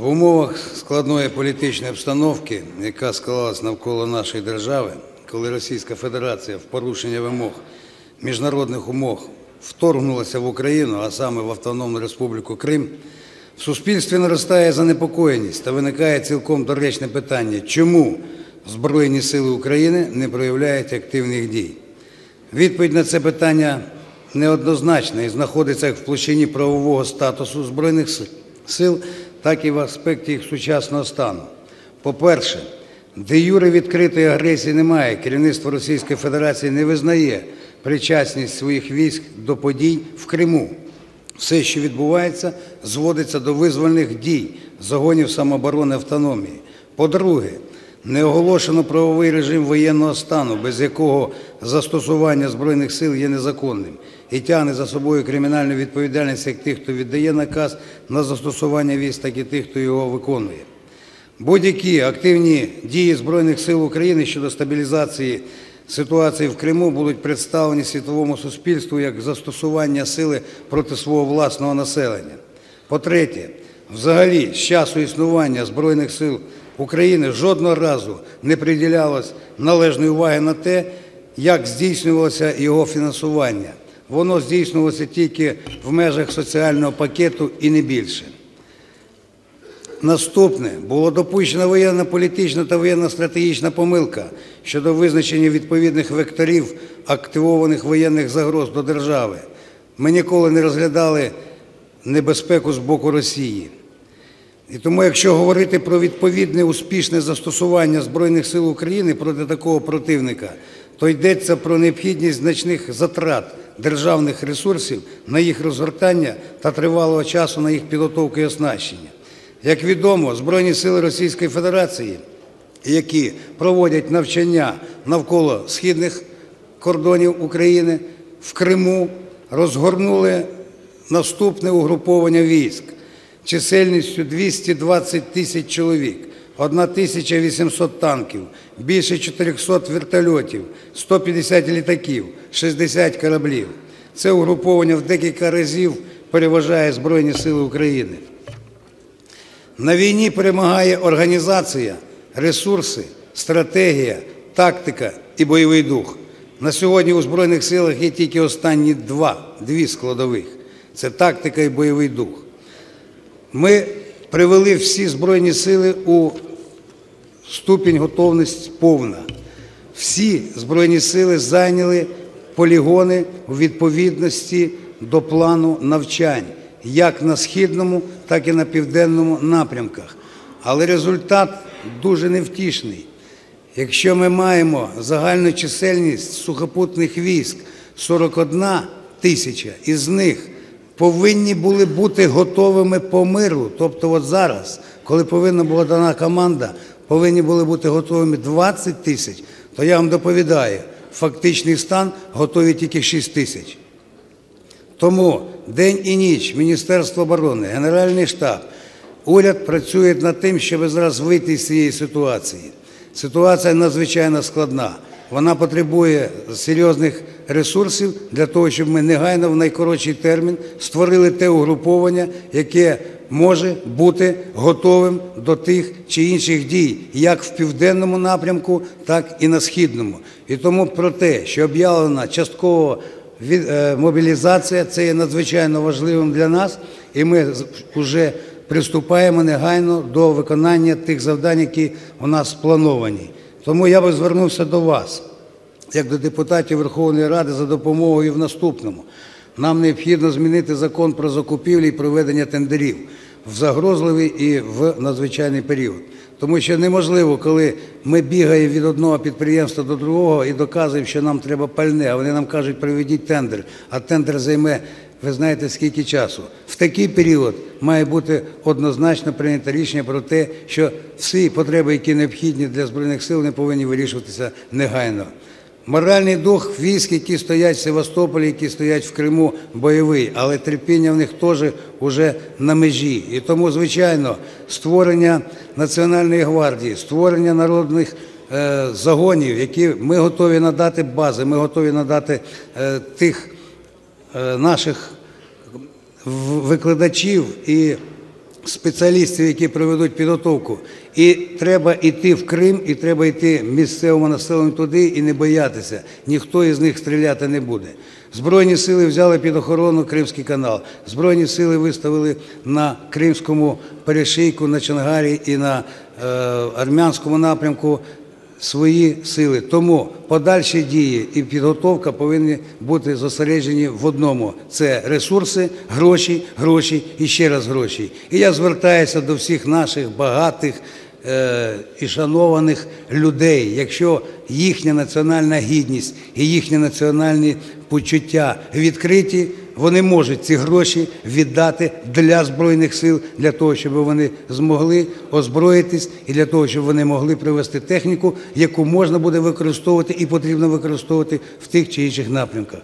В умовах складної політичної обстановки, яка склалась навколо нашої держави, коли Російська Федерація в порушення вимог міжнародних умов вторгнулася в Україну, а саме в Автономну Республіку Крим, в суспільстві наростає занепокоєність та виникає цілком доречне питання, чому Збройні сили України не проявляють активних дій. Відповідь на це питання неоднозначна і знаходиться в площині правового статусу Збройних сил, так і в аспекті їх сучасного стану. По-перше, де юре відкритої агресії немає, керівництво Російської Федерації не визнає причасність своїх військ до подій в Криму. Все, що відбувається, зводиться до визвольних дій загонів самооборони автономії. По-друге, не оголошено правовий режим воєнного стану, без якого застосування Збройних сил є незаконним і тягне за собою кримінальну відповідальність як тих, хто віддає наказ на застосування військ, так і тих, хто його виконує. Будь-які активні дії Збройних сил України щодо стабілізації ситуації в Криму будуть представлені світовому суспільству як застосування сили проти свого власного населення. По-третє, взагалі з часу існування Збройних сил України жодного разу не приділялось належної уваги на те, як здійснювалося його фінансування. Воно здійснювалося тільки в межах соціального пакету і не більше. Наступне було допущена воєнно-політична та воєнно-стратегічна помилка щодо визначення відповідних векторів активованих воєнних загроз до держави. Ми ніколи не розглядали небезпеку з боку Росії. І тому, якщо говорити про відповідне успішне застосування Збройних сил України проти такого противника, то йдеться про необхідність значних затрат державних ресурсів на їх розгортання та тривалого часу на їх підготовку і оснащення. Як відомо, Збройні сили Російської Федерації, які проводять навчання навколо східних кордонів України в Криму, розгорнули наступне угруповання військ чисельністю 220 тисяч чоловік, 1800 танків, більше 400 вертольотів, 150 літаків, 60 кораблів. Це угруповання в декілька разів переважає Збройні сили України. На війні перемагає організація, ресурси, стратегія, тактика і бойовий дух. На сьогодні у Збройних силах є тільки останні два, дві складових це тактика і бойовий дух. Ми привели всі Збройні сили у ступінь готовності повна. Всі Збройні сили зайняли полігони у відповідності до плану навчань як на східному, так і на південному напрямках. Але результат дуже невтішний. Якщо ми маємо загальну чисельність сухопутних військ 41 тисяча, із них повинні були бути готовими по миру. Тобто, от зараз, коли повинна була дана команда, повинні були бути готовими 20 тисяч, то я вам доповідаю, фактичний стан готові тільки 6 тисяч. Тому день і ніч Міністерство оборони, Генеральний штаб, уряд працюють над тим, щоб зараз вийти з цієї ситуації. Ситуація надзвичайно складна. Вона потребує серйозних ресурсів для того, щоб ми негайно в найкоротший термін створили те угруповання, яке може бути готовим до тих чи інших дій, як в південному напрямку, так і на східному. І тому про те, що об'явлена частково мобілізація, це є надзвичайно важливим для нас, і ми вже приступаємо негайно до виконання тих завдань, які у нас сплановані. Тому я би звернувся до вас, як до депутатів Верховної Ради, за допомогою в наступному. Нам необхідно змінити закон про закупівлі і проведення тендерів в загрозливий і в надзвичайний період. Тому що неможливо, коли ми бігаємо від одного підприємства до другого і доказуємо, що нам треба пальне, а вони нам кажуть, проведіть тендер, а тендер займе, ви знаєте, скільки часу. В такий період має бути однозначно прийнято рішення про те, що всі потреби, які необхідні для Збройних сил, не повинні вирішуватися негайно. Моральний дух військ, які стоять в Севастополі, які стоять в Криму, бойовий, але терпіння в них теж уже на межі. І тому, звичайно, створення Національної гвардії, створення народних е, загонів, які ми готові надати бази, ми готові надати е, тих е, наших викладачів і спеціалістів, які проведуть підготовку. І треба йти в Крим, і треба йти місцевому населенню туди і не боятися. Ніхто із них стріляти не буде. Збройні сили взяли під охорону Кримський канал. Збройні сили виставили на Кримському перешийку, на Чангарі і на е, армянському напрямку свої сили. Тому подальші дії і підготовка повинні бути зосереджені в одному: це ресурси, гроші, гроші і ще раз гроші. І я звертаюся до всіх наших багатих е, і шанованих людей. Якщо їхня національна гідність і їхні національні почуття відкриті, вони можуть ці гроші віддати для збройних сил, для того, щоб вони змогли озброїтись, і для того, щоб вони могли привести техніку, яку можна буде використовувати і потрібно використовувати в тих чи інших напрямках.